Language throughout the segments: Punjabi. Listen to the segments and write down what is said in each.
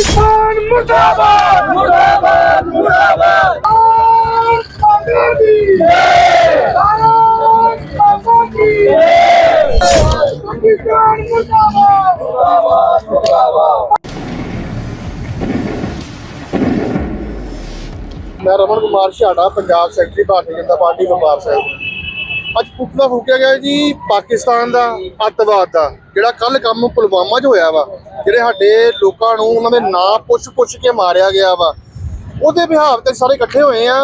ਪਾਕਿਸਤਾਨ ਮੁਰਦਾਬਾਦ ਮੁਰਦਾਬਾਦ ਮੁਰਦਾਬਾਦ। ਮਾਤਾ ਭਾਰਤ ਮਾਤਾ ਦੀ ਪਾਕਿਸਤਾਨ ਮੁਰਦਾਬਾਦ ਮੁਰਦਾਬਾਦ ਮੁਰਦਾਬਾਦ। ਮੈਂ ਰਮਨ ਕੁਮਾਰ ਛਾੜਾ, ਪੰਜਾਬ ਸੈਕਟਰੀ, ਭਾਰਤੀ ਜਨਤਾ ਪਾਰਟੀ ਵਪਾਰ ਸਾਹਿਬ। ਅੱਜ ਪੁਤਲਾ ਫੂਕਿਆ ਗਿਆ ਜੀ ਪਾਕਿਸਤਾਨ ਦਾ, ਅੱਤਵਾਦ ਦਾ, ਜਿਹੜਾ ਕੱਲ ਕੰਮ ਪੁਲਵਾਮਾ 'ਚ ਹੋਇਆ ਵਾ। ਜਿਹੜੇ ਸਾਡੇ ਲੋਕਾਂ ਨੂੰ ਉਹਨਾਂ ਦੇ ਨਾਂ ਪੁੱਛ-ਪੁੱਛ ਕੇ ਮਾਰਿਆ ਗਿਆ ਵਾ, ਉਹਦੇ ਵਿਹਾਰ ਤੇ ਸਾਰੇ ਇਕੱਠੇ ਹੋਏ ਆ,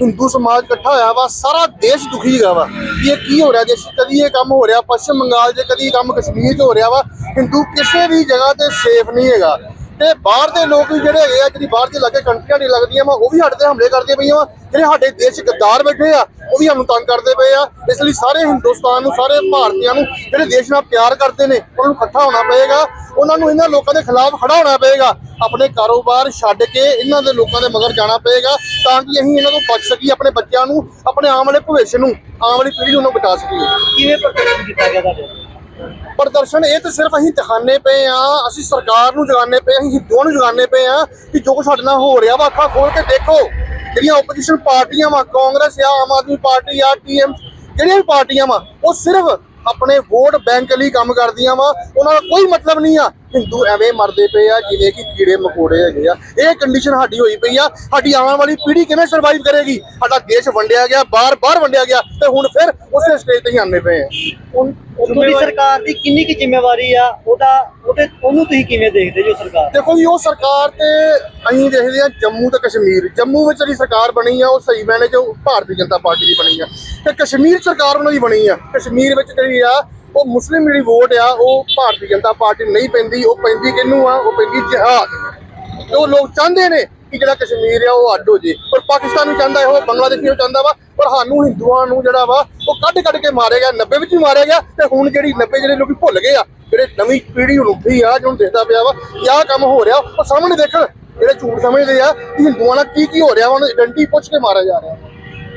ਹਿੰਦੂ ਸਮਾਜ ਇਕੱਠਾ ਹੋਇਆ ਵਾ, ਸਾਰਾ ਦੇਸ਼ ਦੁਖੀ ਹੈਗਾ ਵਾ। ਕਿ ਇਹ ਕੀ ਹੋ ਰਿਹਾ, ਦੇਸ਼ ਕਦੀ ਇਹ ਕੰਮ ਹੋ ਰਿਹਾ, ਪੱਛਮ ਬੰਗਾਲ 'ਚ ਕਦੀ ਇਹ ਕੰਮ ਕਸ਼ਮੀਰ 'ਚ ਹੋ ਰਿਹਾ ਵਾ, ਹਿੰਦੂ ਕਿਸੇ ਵੀ ਜਗ੍ਹਾ ਤੇ ਸੇਫ ਨਹੀਂ ਹੈਗਾ। ਤੇ ਬਾਹਰ ਦੇ ਲੋਕ ਵੀ ਜਿਹੜੇ ਹੈਗੇ ਆ, ਜਿਹੜੀ ਬਾਹਰ ਦੇ ਲਾਗੇ ਕੰਟਰੀਆਂ ਨਹੀਂ ਲੱਗਦੀਆਂ ਵਾ, ਉਹ ਵੀ ਸਾਡੇ ਤੇ ਹਮਲੇ ਕਰਦੇ ਪਈਆਂ ਵਾ। ਜਿਹੜੇ ਸਾਡੇ ਦੇਸ਼ ਗੱਦਾਰ ਬੈਠੇ ਆ, ਉਹ ਵੀ ਸਾਨੂੰ ਤੰਗ ਕਰਦੇ ਪਏ ਆ। ਇਸ ਲਈ ਸਾਰੇ ਹਿੰਦੁਸਤਾਨ ਨੂੰ, ਸਾਰੇ ਭਾਰਤੀਆਂ ਨੂੰ ਜਿਹੜੇ ਦੇਸ਼ ਨਾਲ ਪਿਆਰ ਕਰਦੇ ਨੇ, ਉਹਨਾਂ ਨੂੰ ਇਕੱਠਾ ਹੋਣਾ ਪਏਗਾ। ਉਹਨਾਂ ਨੂੰ ਇਹਨਾਂ ਲੋਕਾਂ ਦੇ ਖਿਲਾਫ ਖੜਾ ਹੋਣਾ ਪਏਗਾ। ਆਪਣੇ ਕਾਰੋਬਾਰ ਛੱਡ ਕੇ ਇਹਨਾਂ ਦੇ ਲੋਕਾਂ ਦੇ ਮਗਰ ਜਾਣਾ ਪਏਗਾ, ਤਾਂ ਕਿ ਅਸੀਂ ਇਹਨਾਂ ਤੋਂ ਬਚ ਸਕੀਏ, ਆਪਣੇ ਬੱਚਿਆਂ ਨੂੰ, ਆਪਣੇ ਆਉਣ ਵਾਲੇ ਭਵਿੱਖ ਨੂੰ ਆਉਣ ਵਾਲੀ ਪੀੜ੍ਹੀ ਨੂੰ ਬਚਾ ਸਕੀਏ। ਕਿਵੇਂ ਪ੍ਰਦਰਸ਼ਨ ਕੀਤਾ ਗਿਆ ਤੁਹਾਡੇ? ਪ੍ਰਦਰਸ਼ਨ, ਇਹ ਤਾਂ ਸਿਰਫ ਅਸੀਂ ਦਿਖਾਣੇ ਪਏ ਆ ਅਸੀਂ ਸਰਕਾਰ ਨੂੰ ਜਗਾਣੇ ਪਏ ਅਸੀਂ ਹਿੰਦੂਆਂ ਨੂੰ ਜਗਾਣੇ ਪਏ ਆ ਕਿ ਜੋ ਕੁਛ ਸਾਡੇ ਨਾਲ ਹੋ ਰਿਹਾ ਵਾ, ਅੱਖਾਂ ਖੋਲ ਕੇ ਦੇਖੋ, ਜਿਹੜੀਆਂ ਆਪੋਜੀਸ਼ਨ ਪਾਰਟੀਆਂ ਵਾ, ਕਾਂਗਰਸ ਆ, ਆਮ ਆਦਮੀ ਪਾਰਟੀ ਆ ਟੀਐਮ ਜਿਹੜੀਆਂ ਵੀ ਪਾਰਟੀਆਂ ਵਾ, ਉਹ ਸਿਰਫ ਆਪਣੇ ਵੋਟ ਬੈਂਕ ਲਈ ਕੰਮ ਕਰਦੀਆਂ ਵਾ, ਉਹਨਾਂ ਦਾ ਕੋਈ ਮਤਲਬ ਨਹੀਂ ਆ ਹਿੰਦੂ ਐਵੇਂ ਮਰਦੇ ਪਏ ਆ ਜਿਵੇਂ ਕਿ ਕੀੜੇ ਮਕੋੜੇ ਹੈਗੇ ਆ। ਇਹ ਕੰਡੀਸ਼ਨ ਸਾਡੀ ਹੋਈ ਪਈ ਆ। ਸਾਡੀ ਆਉਣ ਵਾਲੀ ਪੀੜ੍ਹੀ ਕਿਵੇਂ ਸਰਵਾਈਵ ਕਰੇਗੀ? ਸਾਡਾ ਦੇਸ਼ ਵੰਡਿਆ ਗਿਆ ਬਾਹਰ ਬਾਹਰ ਵੰਡਿਆ ਗਿਆ ਤੇ ਹੁਣ ਫਿਰ ਉਸੇ ਸਟੇਜ ਤੇ ਹੀ ਆਨੇ ਪਏ ਆ। ਉੱਥੋਂ ਦੀ ਸਰਕਾਰ ਦੀ ਕਿੰਨੀ ਕੀ ਜ਼ਿੰਮੇਵਾਰੀ ਆ ਉਹਦਾ ਉਹਦੇ ਉਹਨੂੰ ਤੁਸੀਂ ਕਿਵੇਂ ਦੇਖਦੇ ਜੋ ਸਰਕਾਰ? ਦੇਖੋ ਜੀ ਉਹ ਸਰਕਾਰ ਤੇ ਅਸੀਂ ਦੇਖਦੇ ਹਾਂ ਜੰਮੂ ਤੇ ਕਸ਼ਮੀਰ। ਜੰਮੂ ਵਿੱਚ ਜਿਹੜੀ ਸਰਕਾਰ ਬਣੀ ਆ ਉਹ ਸਹੀ ਮੈਨੇ ਚ ਭਾਰਤੀ ਜਨਤਾ ਪਾਰਟੀ ਦੀ ਬਣੀ ਆ। ਤੇ ਕਸ਼ਮੀਰ ਸਰਕਾਰ ਉਹਨਾਂ ਦੀ ਬਣੀ ਆ। ਕਸ਼ਮੀਰ ਵਿੱਚ ਜਿਹੜੀ ਆ ਉਹ ਮੁਸਲਿਮ ਜਿਹੜੀ ਵੋਟ ਆ, ਉਹ ਭਾਰਤੀ ਜਨਤਾ ਪਾਰਟੀ ਨੂੰ ਨਹੀਂ ਪੈਂਦੀ, ਉਹ ਪੈਂਦੀ ਕਿਹਨੂੰ ਆ? ਉਹ ਪੈਂਦੀ ਜਿਹਾਦ। ਤੇ ਉਹ ਲੋਕ ਚਾਹੁੰਦੇ ਨੇ ਕਿ ਜਿਹੜਾ ਕਸ਼ਮੀਰ ਆ, ਉਹ ਅੱਡ ਹੋ ਜੇ। ਪਰ ਪਾਕਿਸਤਾਨ ਨੂੰ ਚਾਹੁੰਦਾ ਹੈ ਉਹ ਬੰਗਲਾਦੇਸ਼ ਵੀ ਚਾਹੁੰਦਾ ਵਾ, ਪਰ ਸਾਨੂੰ ਹਿੰਦੂਆਂ ਨੂੰ ਜਿਹੜਾ ਵਾ, ਉਹ ਕੱਢ ਕੱਢ ਕੇ ਮਾਰਿਆ ਗਿਆ 90 ਵਿੱਚ ਵੀ ਮਾਰਿਆ ਗਿਆ, ਤੇ ਹੁਣ ਜਿਹੜੀ 90 ਜਿਹੜੇ ਲੋਕੀ ਭੁੱਲ ਗਏ ਆ, ਜਿਹੜੇ ਨਵੀਂ ਪੀੜ੍ਹੀ ਹੁਣ ਉੱਠੀ ਆ, ਜਿਹਨੂੰ ਦੇਖਦਾ ਪਿਆ ਵਾ, ਕਿ ਆਹ ਕੰਮ ਹੋ ਰਿਹਾ, ਉਹ ਸਾਹਮਣੇ ਦੇਖਣ, ਜਿਹੜੇ ਝੂਠ ਸਮਝਦੇ ਆ, ਕਿ ਹਿੰਦੂਆਂ ਨਾਲ ਕੀ ਕੀ ਹੋ ਰਿਹਾ ਵਾ, ਉਹਨਾਂ ਦੀ ਆਇਡੈਂਟੀ ਪੁੱਛ ਕੇ ਮਾਰਿਆ ਜਾ ਰਿਹਾ।